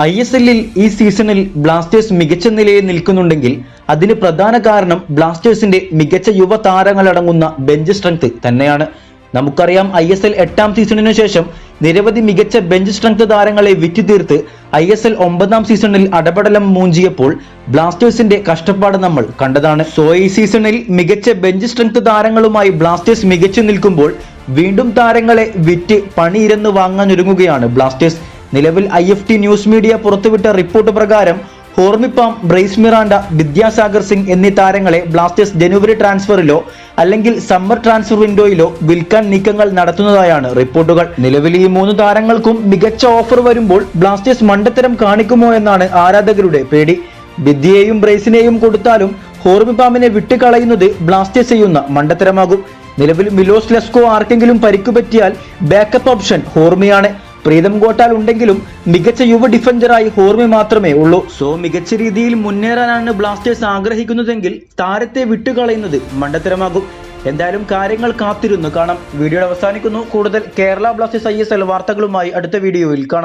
I S എല്ലിൽ ഈ സീസണിൽ ബ്ലാസ്റ്റേഴ്സ് മികച്ച നിലയിൽ നിൽക്കുന്നുണ്ടെങ്കിൽ അതിന് പ്രധാന കാരണം ബ്ലാസ്റ്റേഴ്സിന്റെ മികച്ച യുവതാരങ്ങളടങ്ങുന്ന ബെഞ്ച് സ്ട്രെങ്ത് തന്നെയാണ്. നമുക്കറിയാം ഐ എസ് എൽ എട്ടാം സീസണിനു ശേഷം നിരവധി മികച്ച ബെഞ്ച് സ്ട്രെങ്ത് താരങ്ങളെ വിറ്റുതീർത്ത് ഐ എസ് എൽ ഒമ്പതാം സീസണിൽ അടപടലം മൂഞ്ചിയപ്പോൾ ബ്ലാസ്റ്റേഴ്സിന്റെ കഷ്ടപ്പാട് നമ്മൾ കണ്ടതാണ്. സോ ഈ സീസണിൽ മികച്ച ബെഞ്ച് സ്ട്രെങ്ത് താരങ്ങളുമായി ബ്ലാസ്റ്റേഴ്സ് മികച്ചു നിൽക്കുമ്പോൾ വീണ്ടും താരങ്ങളെ വിറ്റ് പണിയിരന്ന് വാങ്ങാനൊരുങ്ങുകയാണ് ബ്ലാസ്റ്റേഴ്സ്. നിലവിൽ I F T news media പുറത്തുവിട്ട റിപ്പോർട്ട് പ്രകാരം ഹോർമിപ്പാം ബ്രൈസ് മിറാണ്ട വിദ്യാസാഗർ സിംഗ് എന്നീ താരങ്ങളെ ബ്ലാസ്റ്റേഴ്സ് ജനുവരി ട്രാൻസ്ഫറിലോ അല്ലെങ്കിൽ സമ്മർ ട്രാൻസ്ഫർ വിൻഡോയിലോ വിൽക്കാൻ നീക്കങ്ങൾ നടത്തുന്നതായാണ് റിപ്പോർട്ടുകൾ. നിലവിൽ ഈ മൂന്ന് താരങ്ങൾക്കും മികച്ച ഓഫർ വരുമ്പോൾ ബ്ലാസ്റ്റേഴ്സ് മണ്ടത്തരം കാണിക്കുമോ എന്നാണ് ആരാധകരുടെ പേടി. വിദ്യയെയും ബ്രൈസിനെയും കൊടുത്താലും ഹോർമിപ്പാമിനെ വിട്ടുകളയുന്നത് ബ്ലാസ്റ്റേഴ്സ് ചെയ്യുന്ന മണ്ടത്തരമാകും. നിലവിൽ മിലോസ് ലെസ്കോ ആർക്കെങ്കിലും പരിക്കുപറ്റിയാൽ ബാക്കപ്പ് ഓപ്ഷൻ ഹോർമിയാണ്. പ്രീതം ഗോട്ടാൽ ഉണ്ടെങ്കിലും മികച്ച യുവ ഡിഫൻഡറായി ഹോർമി മാത്രമേ ഉള്ളൂ. സോ മികച്ച രീതിയിൽ മുന്നേറാനാണ് ബ്ലാസ്റ്റേഴ്സ് ആഗ്രഹിക്കുന്നതെങ്കിൽ താരത്തെ വിട്ടുകളയുന്നത് മണ്ടത്തരമാകും. എന്തായാലും കാര്യങ്ങൾ കാത്തിരുന്നു. കാണാം. വീഡിയോ അവസാനിക്കുന്നു. കൂടുതൽ കേരള ബ്ലാസ്റ്റേഴ്സ് ഐ വാർത്തകളുമായി അടുത്ത വീഡിയോയിൽ കാണാം.